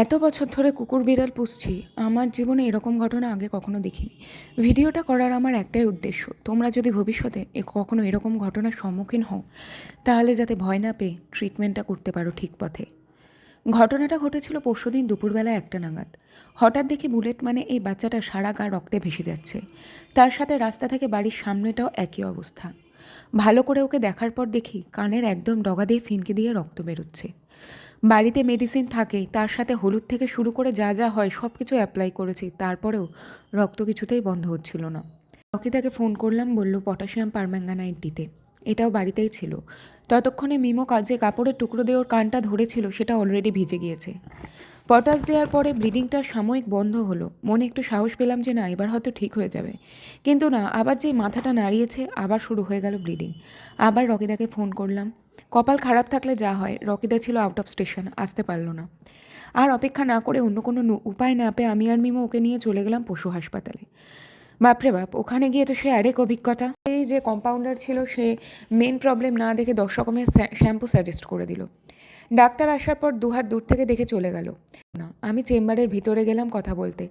এত বছর ধরে কুকুর বিড়াল পুষছি, আমার জীবনে এরকম ঘটনা আগে কখনো দেখিনি। ভিডিওটা করার আমার একটাই উদ্দেশ্য, তোমরা যদি ভবিষ্যতে কখনো এরকম ঘটনার সম্মুখীন হও, তাহলে যাতে ভয় না পেয়ে ট্রিটমেন্টটা করতে পারো ঠিক পথে। ঘটনাটা ঘটেছিল পরশুদিন দুপুরবেলা একটা নাগাদ। হঠাৎ দেখি বুলেট মানে এই বাচ্চাটা সারা গা রক্তে ভেসে যাচ্ছে। তার সাথে রাস্তা থেকে বাড়ির সামনেটাও একই অবস্থা। ভালো করে ওকে দেখার পর দেখি কানের একদম ডগা দিয়ে ফিনকে দিয়ে রক্ত বেরোচ্ছে। বাড়িতে মেডিসিন থাকেই, তার সাথে হলুদ থেকে শুরু করে যা যা হয় সব কিছু অ্যাপ্লাই করেছি, তারপরেও রক্ত কিছুতেই বন্ধ হচ্ছিল না। রকিতাকে ফোন করলাম, বলল, পটাশিয়াম পারম্যাঙ্গানাইট দিতে। এটাও বাড়িতেই ছিল। ততক্ষণে মিমো কাজে কাপড়ের টুকরো দিয়ে ওর কানটা ধরেছিল, সেটা অলরেডি ভিজে গিয়েছে। পটাশ দেওয়ার পরে ব্লিডিংটা সাময়িক বন্ধ হলো। মনে একটু সাহস পেলাম যে, না, এবার হয়তো ঠিক হয়ে যাবে। কিন্তু না, আবার যেই মাথাটা নাড়িয়েছে, আবার শুরু হয়ে গেল ব্লিডিং আবার রকিদাকে ফোন করলাম কপাল খারাপ থাকলে যা হয় রকিদা ছিল আউট অফ স্টেশন আসতে পারল না। আর অপেক্ষা না করে অন্য কোনো উপায় না পেয়ে আমি আর মিমো ওকে নিয়ে চলে গেলাম পশু হাসপাতালে। বাপরে বাপ, ওখানে গিয়ে তো সে আরেক অভিজ্ঞতা। এই যে কম্পাউন্ডার ছিল, সে মেন প্রবলেম না দেখে দশ রকমের শ্যাম্পু সাজেস্ট করে দিল। ডাক্তার আসার পর দুহাত দূর থেকে দেখে চলে গেল। না, আমি চেম্বারের ভিতরে গেলাম কথা বলতে।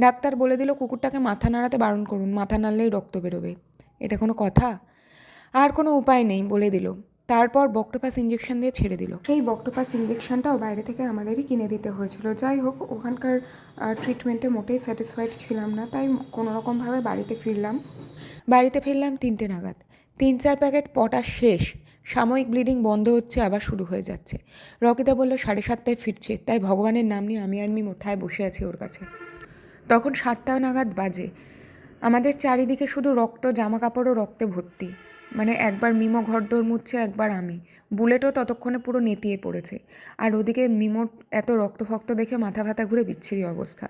ডাক্তার বলে দিল, কুকুরটাকে মাথা নাড়াতে বারণ করুন, মাথা নাড়লেই রক্ত বেরোবে। এটা কোনো কথা? আর কোনো উপায় নেই বলে দিল। তারপর বক্টোপাস ইঞ্জেকশন দিয়ে ছেড়ে দিল। সেই বক্টোপাস ইঞ্জেকশনটাও বাইরে থেকে আমাদেরই কিনে দিতে হয়েছিল। যাই হোক ওখানকার ট্রিটমেন্টে মোটেই স্যাটিসফাইড ছিলাম না তাই কোনো রকমভাবে বাড়িতে ফিরলাম। বাড়িতে ফিরলাম তিনটে নাগাদ। তিন চার প্যাকেট পটা শেষ। সাময়িক ব্লিডিং বন্ধ হচ্ছে আবার শুরু হয়ে যাচ্ছে। রকিতা বলল সাড়ে সাতটায় ফিরছে। তাই ভগবানের নাম নিয়ে আমি আর মি মোঠায় বসে আছি ওর কাছে। তখন সাতটা নাগাদ বাজে। আমাদের চারিদিকে শুধু রক্ত জামা কাপড়ও রক্তে ভর্তি। মানে একবার মিমো ঘরদোর মুচ্ছে একবার আমি। বুলেটও ততক্ষণে পুরো নেতিয়ে পড়েছে। আর ওদিকে মিমোর এত রক্ত ফক্ত দেখে মাথা ভাতা ঘুরে বিচ্ছিরি অবস্থা।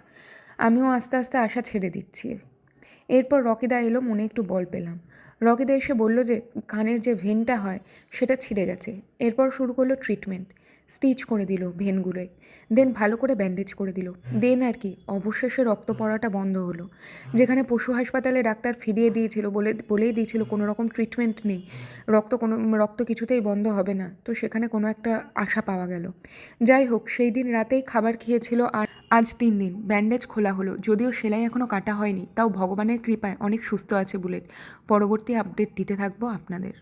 আমিও আস্তে আস্তে আশা ছেড়ে দিচ্ছি। এরপর রকিদা এলো, মনে একটু বল পেলাম। রকিদা এসে বলল যে, কানের যে ভেনটা হয়, সেটা ছিঁড়ে গেছে। এরপর শুরু করল ট্রিটমেন্ট স্টিচ করে দিল ভেনগুলোয়। দেন ভালো করে ব্যান্ডেজ করে দিল। দেন আর কি, অবশেষে রক্ত পড়াটা বন্ধ হলো। যেখানে পশু হাসপাতালে ডাক্তার ফিরিয়ে দিয়েছিল বলে, বলেই দিয়েছিল কোনো রকম ট্রিটমেন্ট নেই। রক্ত কোনো, রক্ত কিছুতেই বন্ধ হবে না। তো সেখানে কোনো একটা আশা পাওয়া গেল। যাই হোক, সেই দিন রাতেই খাবার খেয়েছিল আর আজ তিন দিন। ব্যান্ডেজ খোলা হলো। যদিও সেলাই এখনও কাটা হয়নি, তাও ভগবানের কৃপায় অনেক সুস্থ আছে বুলেট। পরবর্তী আপডেট দিতে থাকব আপনাদের।